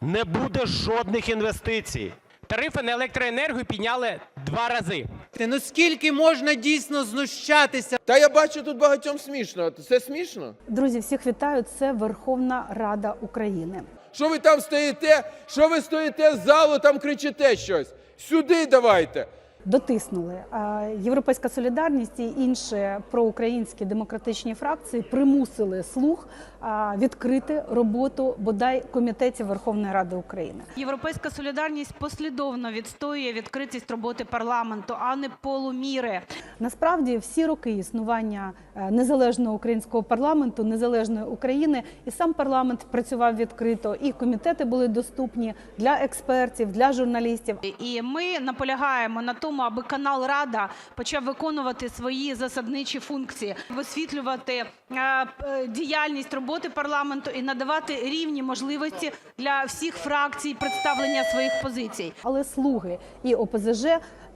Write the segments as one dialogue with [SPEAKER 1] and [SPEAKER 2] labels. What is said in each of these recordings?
[SPEAKER 1] не буде жодних інвестицій.
[SPEAKER 2] Тарифи на електроенергію підняли два рази.
[SPEAKER 3] Ну скільки можна дійсно знущатися?
[SPEAKER 4] Та я бачу тут багатьом смішно. Це смішно?
[SPEAKER 5] Друзі, всіх вітаю. Це Верховна Рада України.
[SPEAKER 4] Що ви там стоїте? Що ви стоїте з залу, там кричите щось? Сюди давайте.
[SPEAKER 5] Дотиснули Європейська солідарність і інші проукраїнські демократичні фракції примусили слух відкрити роботу бодай комітетів Верховної Ради України.
[SPEAKER 6] Європейська солідарність послідовно відстоює відкритість роботи парламенту, а не полуміри.
[SPEAKER 5] Насправді, всі роки існування е, незалежного українського парламенту, незалежної України, і сам парламент працював відкрито, і комітети були доступні для експертів, для журналістів.
[SPEAKER 6] І ми наполягаємо на тому, аби канал Рада почав виконувати свої засадничі функції, висвітлювати е, діяльність роботи парламенту і надавати рівні можливості для всіх фракцій представлення своїх позицій.
[SPEAKER 5] Але слуги і ОПЗЖ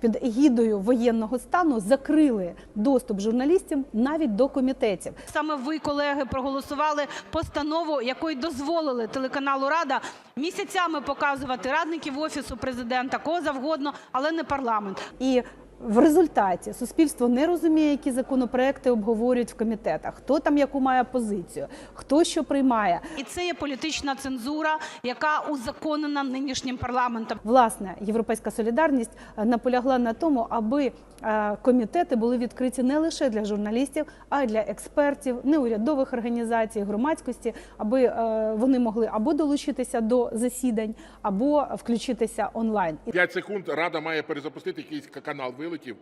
[SPEAKER 5] під егідою воєнного стану закрили доступ журналістів навіть до комітетів.
[SPEAKER 6] Саме ви, колеги, проголосували постанову, якою дозволили телеканалу Рада місяцями показувати радників офісу президента, кого завгодно, але не парламент.
[SPEAKER 5] І в результаті суспільство не розуміє, які законопроекти обговорюють в комітетах, хто там яку має позицію, хто що приймає.
[SPEAKER 6] І це є політична цензура, яка узаконена нинішнім парламентом.
[SPEAKER 5] Власне, європейська солідарність наполягла на тому, аби е, комітети були відкриті не лише для журналістів, а й для експертів, неурядових організацій, громадськості, аби е, вони могли або долучитися до засідань, або включитися онлайн. І
[SPEAKER 7] 5 секунд. Рада має перезапустити якийсь канал. Вилетів.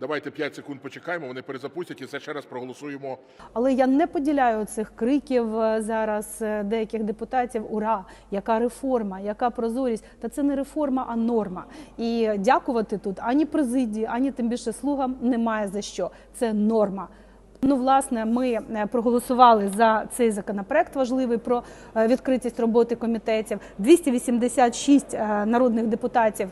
[SPEAKER 7] Давайте 5 секунд почекаємо. Вони перезапустять і все ще раз проголосуємо.
[SPEAKER 5] Але я не поділяю цих криків е, зараз е, деяких депутатів. Ура! Яка реформа, яка прозорість? Та це не реформа, а норма. І дякувати тут ані президії, ані тим більше слугам немає за що. Це норма. Ну, власне, ми е, проголосували за цей законопроект важливий про відкритість роботи комітетів. 286 е, народних депутатів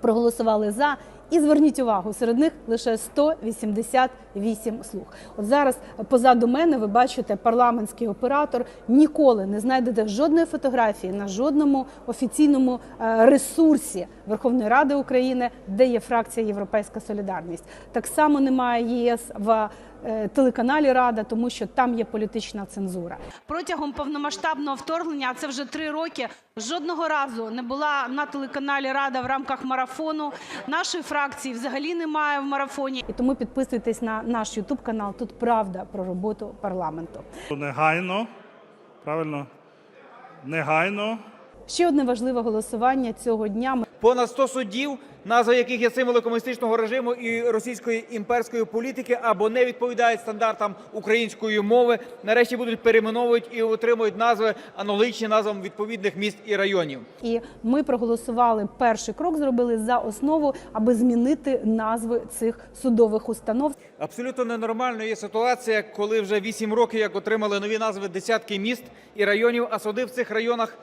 [SPEAKER 5] проголосували за. І зверніть увагу, серед них лише 188 слуг. От зараз позаду мене ви бачите парламентський оператор. Ніколи не знайдете жодної фотографії на жодному офіційному е, ресурсі Верховної Ради України, де є фракція Європейська Солідарність. Так само немає ЄС в телеканалі Рада, тому що там є політична цензура.
[SPEAKER 6] Протягом повномасштабного вторгнення, а це вже три роки, жодного разу не була на телеканалі Рада в рамках марафону. Нашої фракції взагалі немає в марафоні.
[SPEAKER 5] І тому підписуйтесь на наш Ютуб канал. Тут правда про роботу парламенту.
[SPEAKER 8] Негайно, правильно, негайно.
[SPEAKER 5] Ще одне важливе голосування цього дня. Ми
[SPEAKER 9] Понад 100 суддів, назва яких є символи комуністичного режиму і російської імперської політики, або не відповідають стандартам української мови, нарешті будуть перейменовують і отримують назви аналогічні назвам відповідних міст і районів.
[SPEAKER 5] І ми проголосували перший крок, зробили за основу, аби змінити назви цих судових установ.
[SPEAKER 9] Абсолютно ненормальною є ситуація, коли вже 8 років як отримали нові назви десятки міст і районів, а суди в цих районах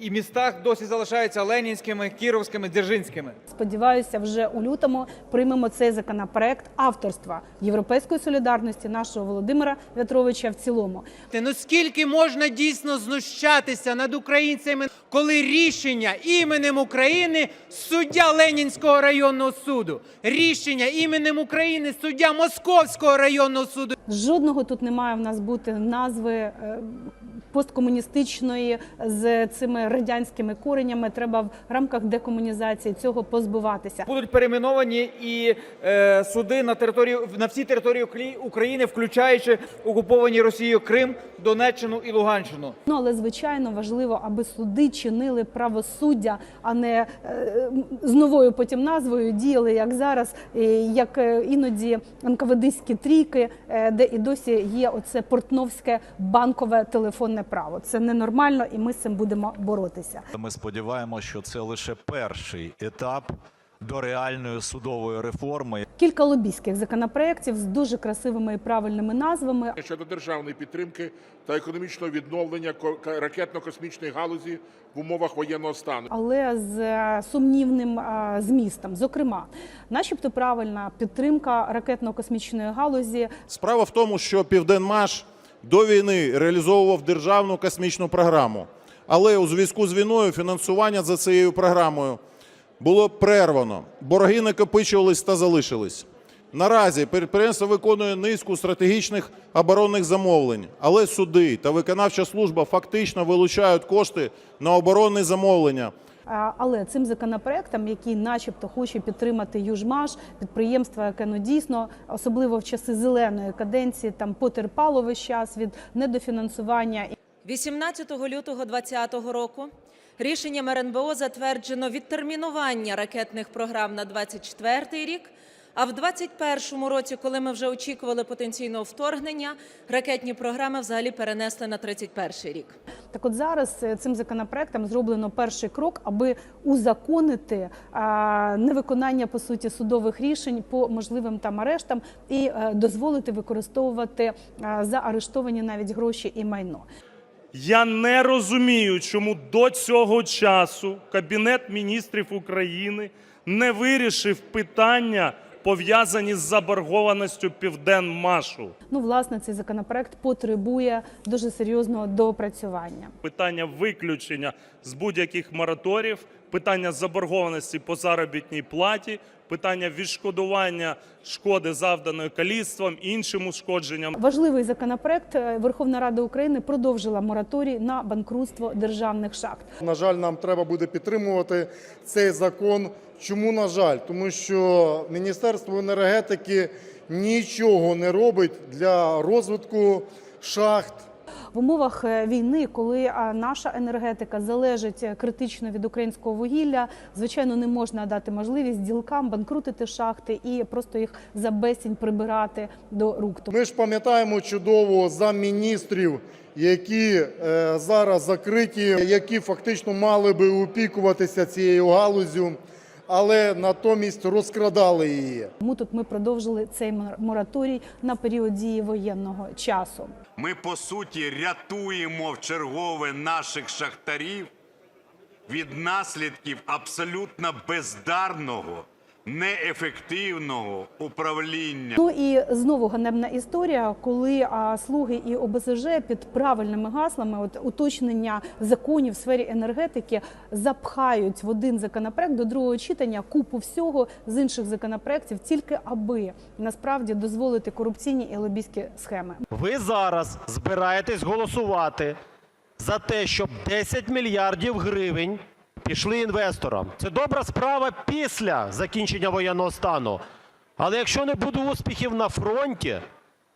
[SPEAKER 9] і містах досі залишаються ленінськими, кіровськими, дзержинськими.
[SPEAKER 5] Сподіваюся, вже у лютому приймемо цей законопроект авторства Європейської солідарності нашого Володимира В'ятровича в цілому.
[SPEAKER 3] Ну скільки можна дійсно знущатися над українцями, коли рішення іменем України суддя Ленінського районного суду, рішення іменем України суддя Московського районного суду.
[SPEAKER 5] Жодного тут не має в нас бути назви е, посткомуністичної з цими радянськими коренями. Треба в рамках декомунізації цього позбуватися.
[SPEAKER 9] Будуть перейменовані і е, суди на території на всій території України, включаючи окуповані Росією Крим, Донеччину і Луганщину.
[SPEAKER 5] Ну але звичайно важливо, аби суди чинили правосуддя, а не е, з новою потім назвою діяли як зараз, як е, іноді НКВДські трійки, е, де і досі є оце портновське банкове телефонне право. Це ненормально, і ми з цим будемо боротися.
[SPEAKER 10] Ми сподіваємося, що це лише перший етап до реальної судової реформи,
[SPEAKER 5] Кілька лобійських законопроєктів з дуже красивими і правильними назвами.
[SPEAKER 7] Щодо державної підтримки та економічного відновлення ракетно-космічної галузі в умовах воєнного стану.
[SPEAKER 5] але з е, сумнівним е, змістом. Зокрема, начебто правильна підтримка ракетно-космічної галузі.
[SPEAKER 11] Справа в тому, що Південмаш до війни реалізовував державну космічну програму. Але у зв'язку з війною фінансування за цією програмою було перервано. Борги накопичувались та залишились. Наразі підприємство виконує низку стратегічних оборонних замовлень, але суди та виконавча служба фактично вилучають кошти на оборонні замовлення.
[SPEAKER 5] Але цим законопроектом, який, начебто, хоче підтримати Южмаш, підприємство, яке ну дійсно, особливо в часи зеленої каденції, там потерпало весь час від недофінансування
[SPEAKER 12] 18 лютого 2020 року рішенням РНБО затверджено відтермінування ракетних програм на 24 рік. А в 2021 році, коли ми вже очікували потенційного вторгнення, ракетні програми взагалі перенесли на 31 рік.
[SPEAKER 5] Так от зараз е, цим законопроектом зроблено перший крок, аби узаконити невиконання по суті судових рішень по можливим там арештам і е, дозволити використовувати заарештовані навіть гроші і майно.
[SPEAKER 8] Я не розумію, чому до цього часу Кабінет міністрів України не вирішив питання, пов'язані з заборгованістю Південмашу.
[SPEAKER 5] Ну, власне, цей законопроект потребує дуже серйозного доопрацювання.
[SPEAKER 8] Питання виключення з будь-яких мораторів, питання заборгованості по заробітній платі, питання відшкодування шкоди, завданої каліцтвом, іншим ушкодженням.
[SPEAKER 5] Важливий законопроект. Е, Верховна Рада України продовжила мораторій на банкрутство державних шахт.
[SPEAKER 13] На жаль, нам треба буде підтримувати цей закон. Чому на жаль? Тому що Міністерство енергетики нічого не робить для розвитку шахт.
[SPEAKER 5] В умовах е, війни, коли наша енергетика залежить е, критично від українського вугілля, звичайно, не можна дати можливість ділкам банкрутити шахти і просто їх за безцінь прибирати до рук.
[SPEAKER 13] Ми ж пам'ятаємо чудово замміністрів, які е, зараз закриті, які фактично мали би опікуватися цією галузю, але натомість розкрадали її.
[SPEAKER 5] Тому тут ми продовжили цей мор- мораторій на період дії воєнного часу.
[SPEAKER 14] Ми по суті рятуємо в чергове наших шахтарів від наслідків абсолютно бездарного, неефективного управління.
[SPEAKER 5] Ну і знову ганебна історія, коли а, слуги і ОБСЖ під правильними гаслами, от уточнення законів в сфері енергетики, запхають в один законопроект до другого читання купу всього з інших законопроектів, тільки аби насправді дозволити корупційні і лобійські схеми.
[SPEAKER 1] Ви зараз збираєтесь голосувати за те, щоб 10 мільярдів гривень пішли інвесторам. Це добра справа після закінчення воєнного стану. Але якщо не буде успіхів на фронті,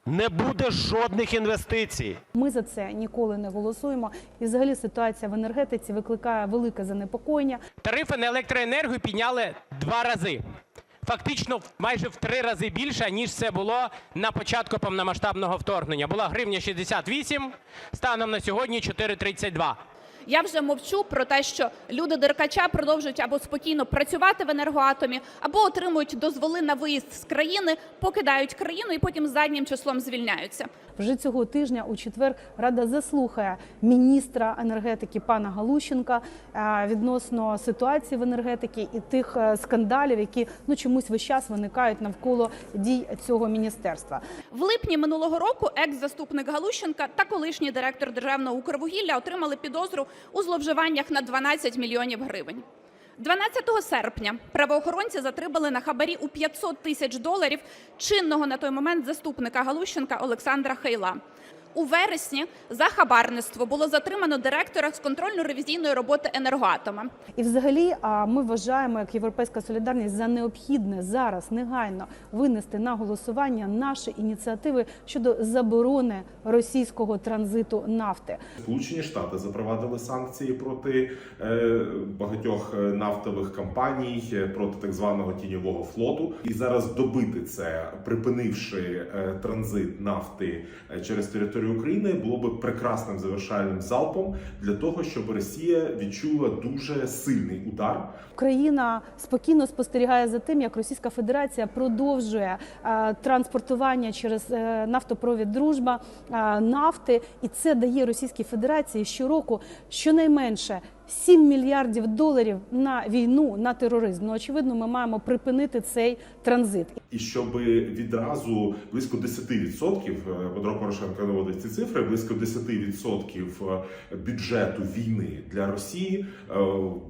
[SPEAKER 1] не буде жодних інвестицій.
[SPEAKER 5] Ми за це ніколи не голосуємо. І взагалі ситуація в енергетиці викликає велике занепокоєння.
[SPEAKER 2] Тарифи на електроенергію підняли два рази. Фактично майже в три рази більше, ніж це було на початку повномасштабного вторгнення. Була гривня 68, станом на сьогодні 4,32.
[SPEAKER 15] Я вже мовчу про те, що люди Деркача продовжують або спокійно працювати в енергоатомі, або отримують дозволи на виїзд з країни, покидають країну і потім заднім числом звільняються.
[SPEAKER 5] Вже цього тижня у четвер Рада заслухає міністра енергетики пана Галущенка е, відносно ситуації в енергетиці і тих е, скандалів, які ну чомусь весь час виникають навколо дій цього міністерства.
[SPEAKER 15] В липні минулого року екс-заступник Галущенка та колишній директор державного Укрвугілля отримали підозру у зловживаннях на 12 мільйонів гривень. 12 серпня правоохоронці затримали на хабарі у 500 тисяч доларів чинного на той момент заступника Галущенка Олександра Хейла. У вересні за хабарництво було затримано директора з контрольно-ревізійної роботи енергоатома.
[SPEAKER 5] І, взагалі, ми вважаємо, як Європейська солідарність, за необхідне зараз негайно винести на голосування наші ініціативи щодо заборони російського транзиту нафти.
[SPEAKER 16] Сполучені Штати запровадили санкції проти е, багатьох е, нафтових компаній, е, проти так званого тіньового флоту. І зараз добити це, припинивши транзит нафти через територію України, було би прекрасним завершальним залпом для того, щоб Росія відчула дуже сильний удар.
[SPEAKER 5] Україна спокійно спостерігає за тим, як Російська Федерація продовжує е, транспортування через е, нафтопровід Дружба е, нафти, і це дає Російській Федерації щороку щонайменше 7 мільярдів доларів на війну, на тероризм. Ну очевидно, ми маємо припинити цей транзит.
[SPEAKER 16] І щоб відразу близько 10%, е, Петро Порошенко наводить ці цифри, близько 10% бюджету війни для Росії е,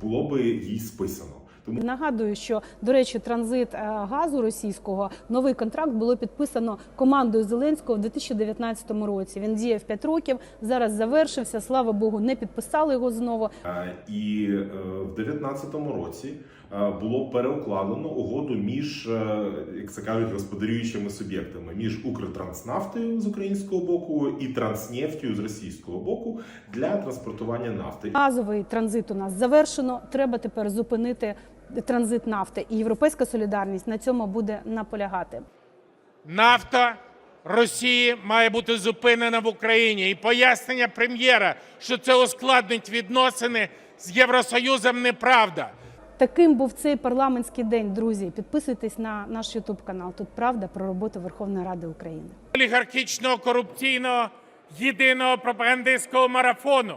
[SPEAKER 16] було би їй списано. Тому
[SPEAKER 5] Нагадую, що до речі, транзит е, газу російського новий контракт було підписано командою Зеленського в 2019 році. Він діяв 5 років. Зараз завершився. Слава Богу, не підписали його знову.
[SPEAKER 16] Е, І е, в 2019 році було переукладено угоду між, як це кажуть, господарюючими суб'єктами між Укртранснафтою з українського боку і Транснефтю з російського боку для транспортування нафти.
[SPEAKER 5] Газовий транзит у нас завершено. Треба тепер зупинити транзит нафти. І європейська солідарність на цьому буде наполягати.
[SPEAKER 17] Нафта Росії має бути зупинена в Україні. І пояснення прем'єра, що це ускладнить відносини з Євросоюзом, неправда.
[SPEAKER 5] Таким був цей парламентський день. Друзі, підписуйтесь на наш Ютуб канал. Тут правда про роботу Верховної Ради України.
[SPEAKER 17] Олігархічного корупційного єдиного пропагандистського марафону.